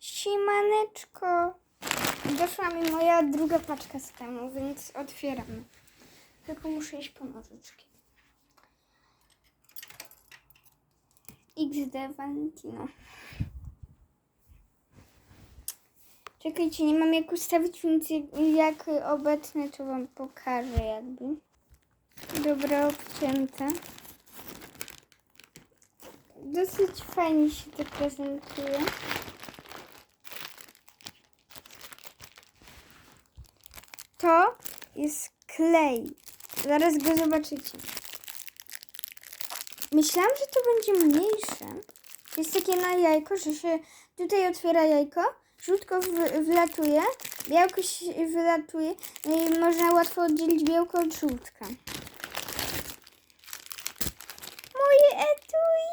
Siemaneczko. Doszła mi moja druga paczka z temu, więc otwieramy. Tylko muszę iść po nożyczki. XD Valentino. Czekajcie, nie mam jak ustawić, więc jak, obecny, to wam pokażę jakby. Dobra, obcięte. Dosyć fajnie się to prezentuje. To jest klej. Zaraz go zobaczycie. Myślałam, że to będzie mniejsze. Jest takie na jajko, że się tutaj otwiera jajko, żółtko w- wlatuje, białko się wylatuje no i można łatwo oddzielić białko od żółtka. Moje etui!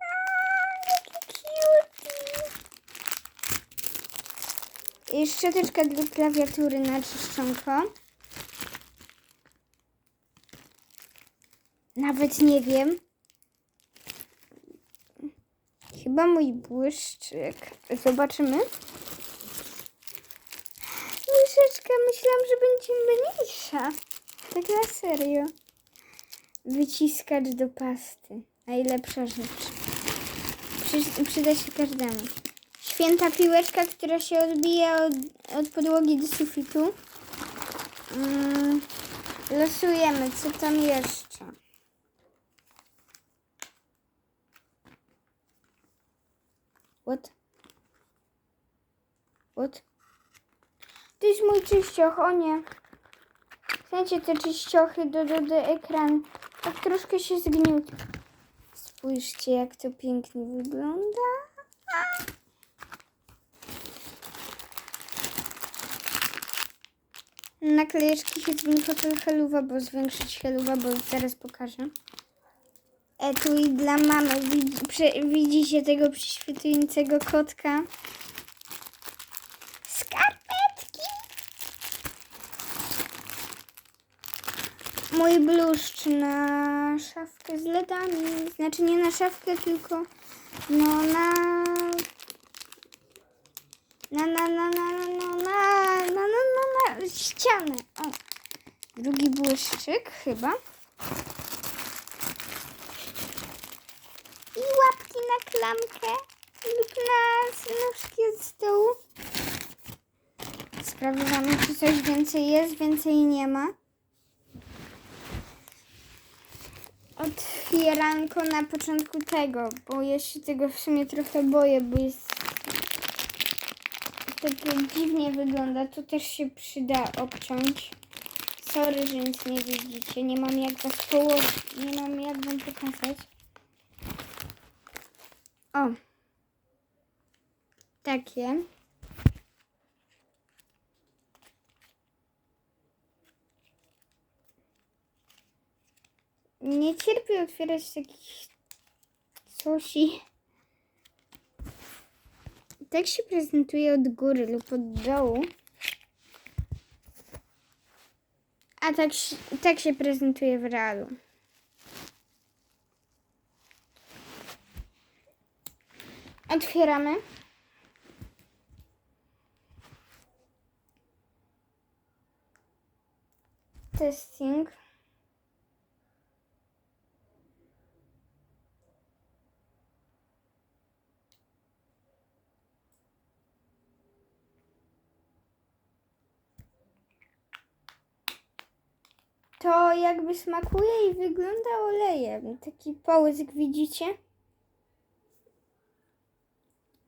Aaa, Jakie cutie! I szczoteczka dla klawiatury na czyszczonko. Nawet nie wiem. Chyba mój błyszczyk. Zobaczymy. Łyżeczka, myślałam, że będzie mniejsza. Tak na serio. Wyciskacz do pasty. Najlepsza rzecz. Przy, przyda się każdemu. Święta piłeczka, która się odbija od, od podłogi do sufitu. Mm, losujemy, co tam jeszcze. What? What? To jest mój czyścioch, o nie. Znacie te czyściochy do, do, do ekran. Tak troszkę się zgniótł. Spójrzcie, jak to pięknie wygląda. naklejeczki Hitwin Hotel Heluwa, bo zwiększyć Heluwa, bo zaraz pokażę. E, tu i dla mamy. Widzi, prze, widzicie tego prześwitującego kotka? Skarpetki! Mój bluszcz na szafkę z ledami. Znaczy nie na szafkę, tylko no na... Na, na, na, na, na ścianę. O. Drugi błyszczyk chyba. I łapki na klamkę lub na nóżki od stołu. Sprawdzamy, czy coś więcej jest, więcej nie ma. Otwieranko na początku tego, bo ja się tego w sumie trochę boję, bo jest takie dziwnie wygląda. To też się przyda obciąć. Sorry, że nic nie widzicie. Nie mam jak was położyć, nie mam jak wam pokazać. O. Takie. Nie cierpię otwierać takich cosi. Tak się prezentuje od góry lub od dołu. A tak, tak się prezentuje w realu. Otwieramy. Testing. To jakby smakuje i wygląda olejem. Taki połysk widzicie?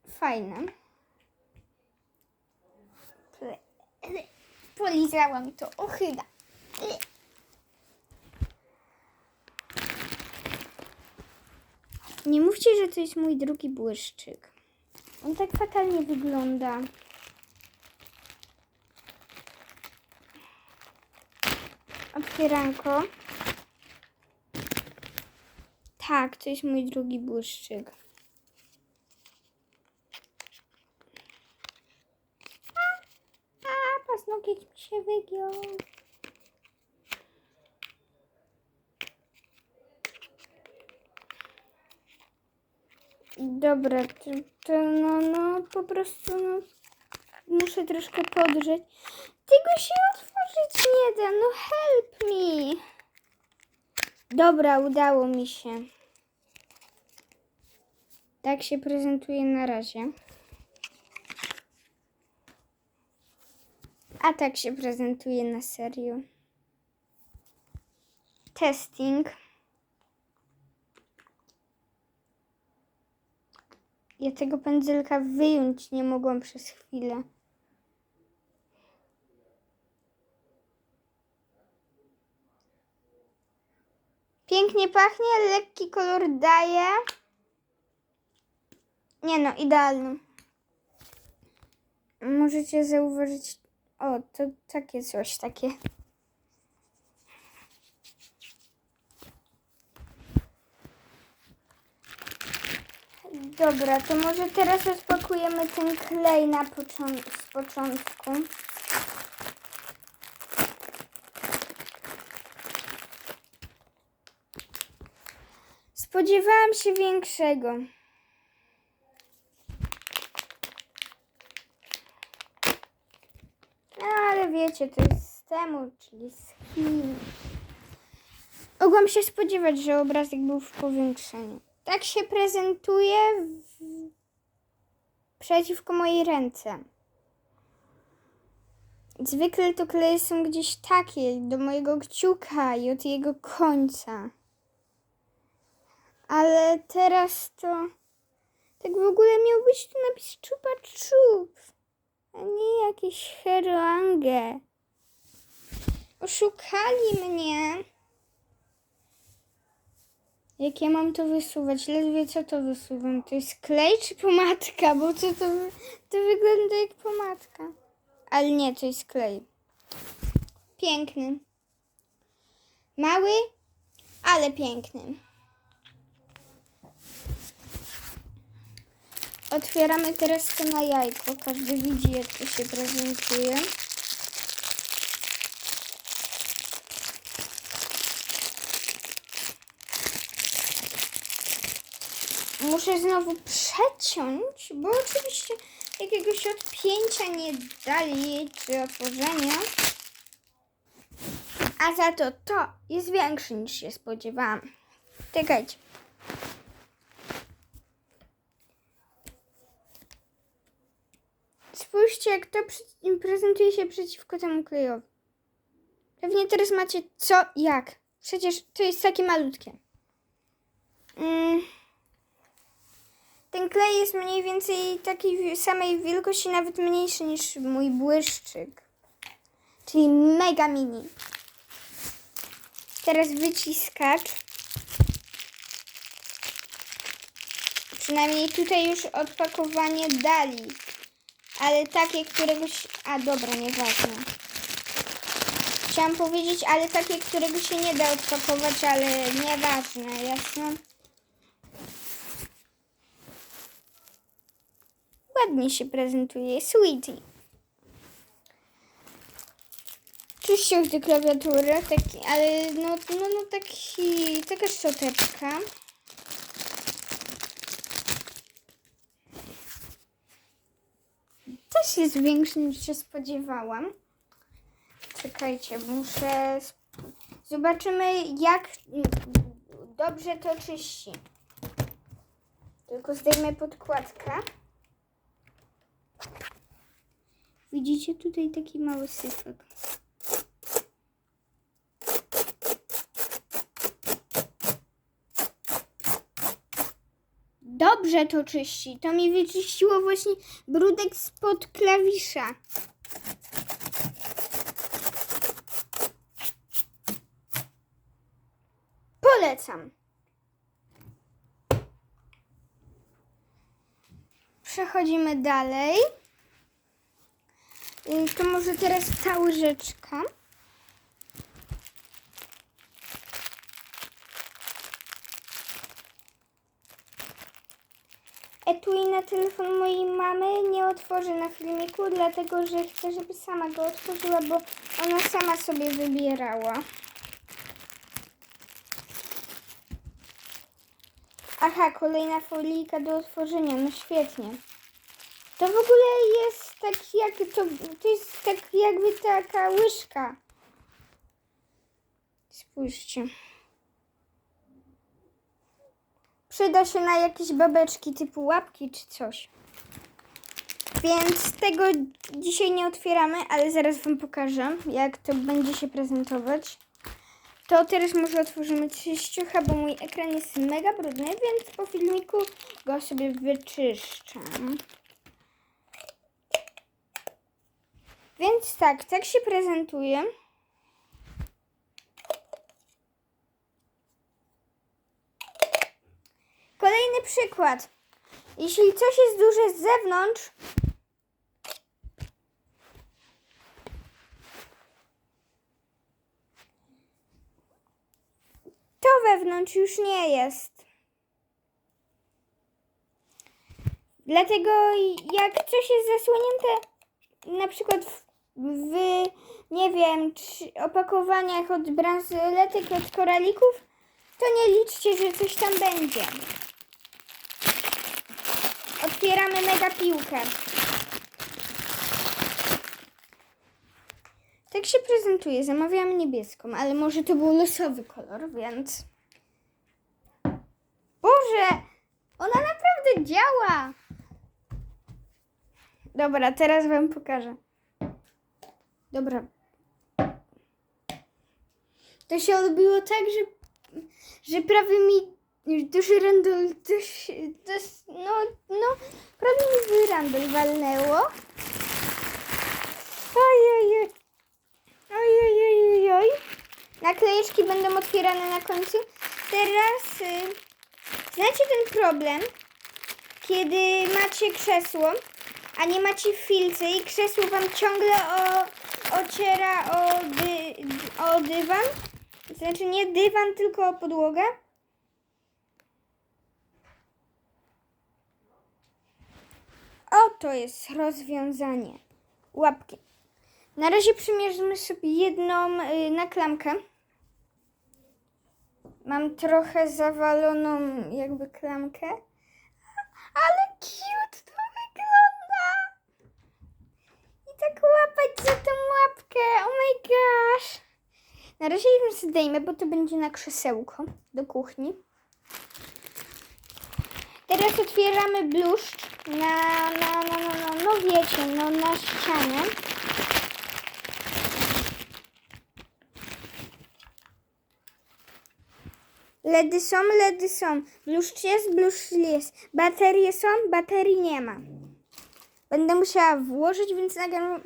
Fajne. Polizałam to. Ochyda. Nie mówcie, że to jest mój drugi błyszczyk. On tak fatalnie wygląda. Otwieranko. Tak, to jest mój drugi błyszczyk. A, a pasnokieć mi się wygiął. Do Dobra, to, to no, no, po prostu, no, muszę troszkę podrzeć. Tego się otworzyć nie da, no help me. Dobra, udało mi się. Tak się prezentuje na razie. A tak się prezentuje na serio. Testing. Ja tego pędzelka wyjąć nie mogłam przez chwilę. Pięknie pachnie, lekki kolor daje. Nie no, idealny. Możecie zauważyć. O, to takie coś takie. Dobra, to może teraz rozpakujemy ten klej na począ- z początku. Spodziewałam się większego. No ale wiecie, to jest z temu, czyli z Chin. Mogłam się spodziewać, że obrazek był w powiększeniu. Tak się prezentuje w... przeciwko mojej ręce. Zwykle to kleje są gdzieś takie, do mojego kciuka i od jego końca. Ale teraz to... Tak w ogóle miał być tu napis czupa czup, a nie jakieś heroange. Oszukali mnie. Jak ja mam to wysuwać? Ledwie co to wysuwam? To jest klej czy pomadka? Bo co to, to wygląda jak pomadka. Ale nie, to jest klej. Piękny. Mały, ale piękny. Otwieramy teraz to na jajko. Każdy widzi, jak to się prezentuje. Muszę znowu przeciąć, bo oczywiście jakiegoś odpięcia nie dali, czy otworzenia. A za to to jest większe niż się spodziewałam. Czekajcie. Spójrzcie, jak to przy- prezentuje się przeciwko temu klejowi. Pewnie teraz macie co, jak. Przecież to jest takie malutkie. Mm. Ten klej jest mniej więcej takiej samej wielkości, nawet mniejszy niż mój błyszczyk. Czyli mega mini. Teraz wyciskacz. Przynajmniej tutaj już odpakowanie dali. Ale takie, któregoś... A dobra, nieważne. Chciałam powiedzieć, ale takie, którego się nie da odpakować, ale nieważne, jasne? Ładnie się prezentuje, sweetie. Czyścioch do klawiatury, taki, ale no, no, no taki, taka szczoteczka. Też jest większy niż się spodziewałam. Czekajcie, muszę... Zobaczymy, jak dobrze to czyści. Tylko zdejmę podkładkę. Widzicie tutaj taki mały syfek. Dobrze to czyści. To mi wyczyściło właśnie brudek spod klawisza. Polecam. Przechodzimy dalej. To może teraz ta łyżeczka. Etui na telefon mojej mamy nie otworzę na filmiku, dlatego że chcę, żeby sama go otworzyła, bo ona sama sobie wybierała. Aha, kolejna folika do otworzenia, no świetnie. To w ogóle jest tak jak, to, to jest tak jakby taka łyżka. Spójrzcie. Przyda się na jakieś babeczki typu łapki czy coś. Więc tego dzisiaj nie otwieramy, ale zaraz Wam pokażę, jak to będzie się prezentować. To teraz może otworzymy czyściucha, bo mój ekran jest mega brudny, więc po filmiku go sobie wyczyszczam. Więc tak, tak się prezentuje. Kolejny przykład. Jeśli coś jest duże z zewnątrz, to wewnątrz już nie jest. Dlatego jak coś jest zasłonięte, na przykład w, w nie wiem, opakowaniach od bransoletek, od koralików, to nie liczcie, że coś tam będzie. Otwieramy mega piłkę. Tak się prezentuje. Zamawiałam niebieską, ale może to był losowy kolor, więc. Boże! Ona naprawdę działa! Dobra, teraz wam pokażę. Dobra. To się odbiło tak, że, że prawie mi duży randol, to jest, no, no, prawie mi w randol walnęło. Ojej, ojej, oj. Naklejeczki będą otwierane na końcu. Teraz, y, znacie ten problem, kiedy macie krzesło, a nie macie filcy i krzesło wam ciągle o, ociera o, dy, o dywan? Znaczy nie dywan, tylko o podłogę? Oto jest rozwiązanie. Łapki. Na razie przymierzymy sobie jedną y, na klamkę. Mam trochę zawaloną jakby klamkę. Ale cute to wygląda. I tak łapać za tą łapkę. Oh my gosh. Na razie ją zdejmę, bo to będzie na krzesełko do kuchni. Teraz otwieramy bluszcz na, na, na, na, na no wiecie, no na ścianie. LEDy są, LEDy są. Bluszcz jest, bluszcz jest. Baterie są, baterii nie ma. Będę musiała włożyć, więc nagram,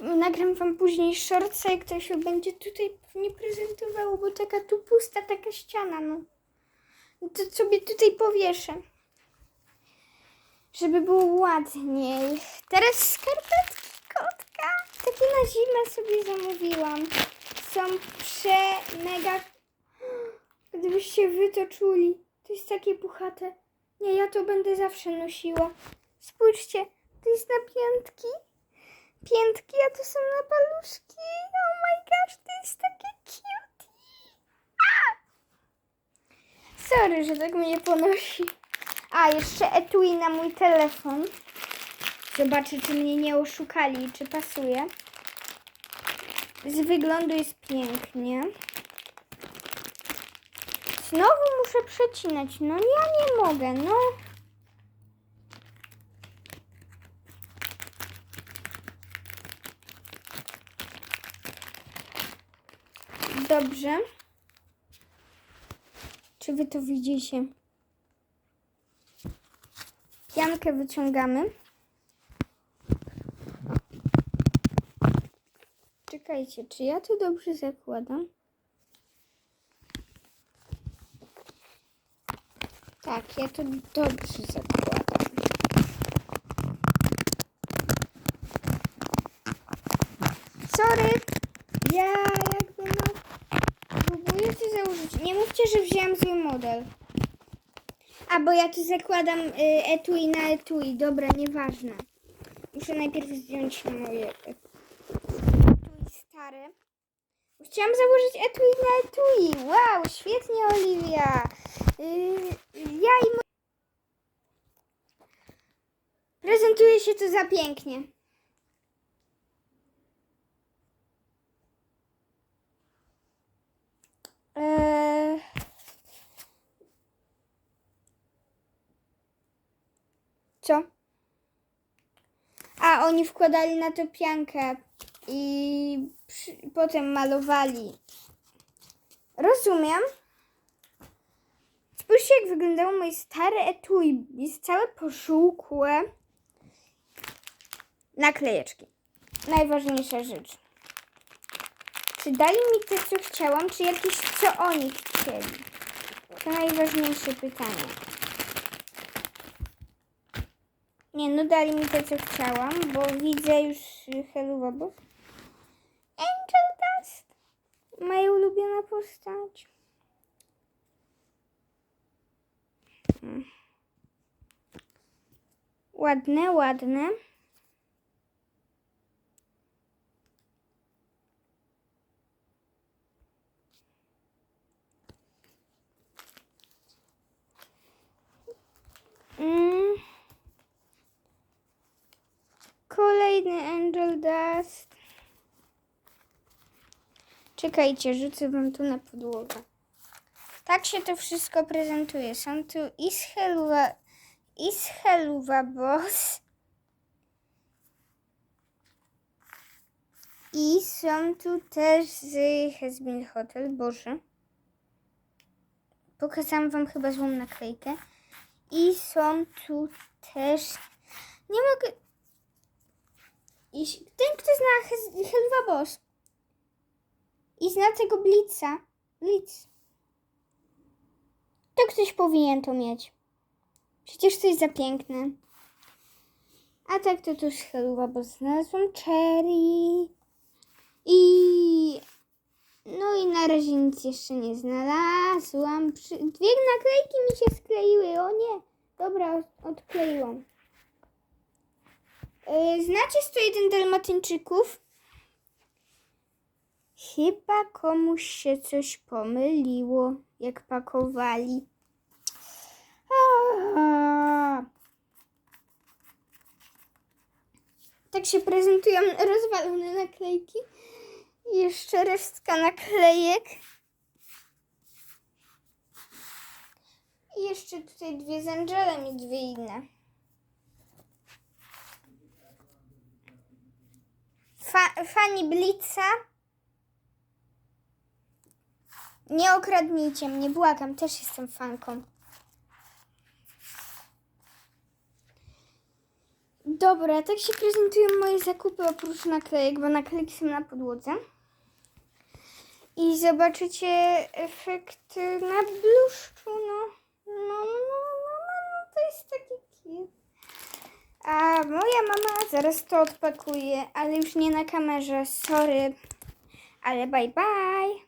nagram wam później shortsa, jak to się będzie tutaj nie prezentowało, bo taka tu pusta, taka ściana, no. To sobie tutaj powieszę. Żeby było ładniej. Teraz skarpetki kotka. Takie na zimę sobie zamówiłam. Są prze mega Gdybyście wy to czuli. To jest takie puchate. Nie, ja to będę zawsze nosiła. Spójrzcie, to jest na piętki. Piętki, a to są na paluszki. Oh my gosh, to jest takie cute. Sorry, że tak mnie ponosi. A, jeszcze etui na mój telefon. Zobaczę, czy mnie nie oszukali, czy pasuje. Z wyglądu jest pięknie. Znowu muszę przecinać. No ja nie mogę, no. Dobrze. Czy wy to widzicie? Piankę wyciągamy. Czekajcie, czy ja to dobrze zakładam? Tak, ja to dobrze zakładam. Sorry, ja jakby no próbuję to założyć. Nie mówcie, że wziąłem zły model. A, bo ja tu zakładam y, etui na etui. Dobra, nieważne. Muszę najpierw zdjąć moje etui stare. Chciałam założyć etui na etui. Wow, świetnie, Oliwia. Yy, ja i Prezentuje się to za pięknie. Eee... Co? A, oni wkładali na to piankę i przy, potem malowali. Rozumiem. Spójrzcie, jak wyglądało moje stare etui. Jest całe pożółkłe. Naklejeczki. Najważniejsza rzecz. Czy dali mi to, co chciałam, czy jakieś, co oni chcieli? To najważniejsze pytanie. Nie, no dali mi to, co chciałam, bo widzę już y, Hello Boss. Angel Dust. Moja ulubiona postać. Mm. Ładne, ładne. Mm. Kolejny Angel Dust. Czekajcie, rzucę wam tu na podłogę. Tak się to wszystko prezentuje. Są tu i z Helua, i z Heluwa Boss. I są tu też z Hezbin Hotel, Boże. Pokazałam wam chyba złą naklejkę. I są tu też... Nie mogę... Jeśli... Ten, kto zna Helwa Boss i zna tego Blitza, Blitz, to ktoś powinien to mieć. Przecież jest za piękne. A tak to tu Helwa znalazłam Cherry i... No i na razie nic jeszcze nie znalazłam. Dwie naklejki mi się skleiły. O nie. Dobra, od- odkleiłam. Yy, Znacie 101 Dalmatyńczyków? Chyba komuś się coś pomyliło, jak pakowali. Aaa. Tak się prezentują rozwalone naklejki. I jeszcze resztka naklejek. I jeszcze tutaj dwie z Angelem i dwie inne. Fani Blitza. Nie okradnijcie mnie, błagam, też jestem fanką. Dobra, tak się prezentują moje zakupy oprócz naklejek, bo naklejki są na podłodze. I zobaczycie efekt na bluszczu, no. No, no, no, no, no, to jest taki cute. A moja mama zaraz to odpakuje, ale już nie na kamerze, sorry. Ale bye bye.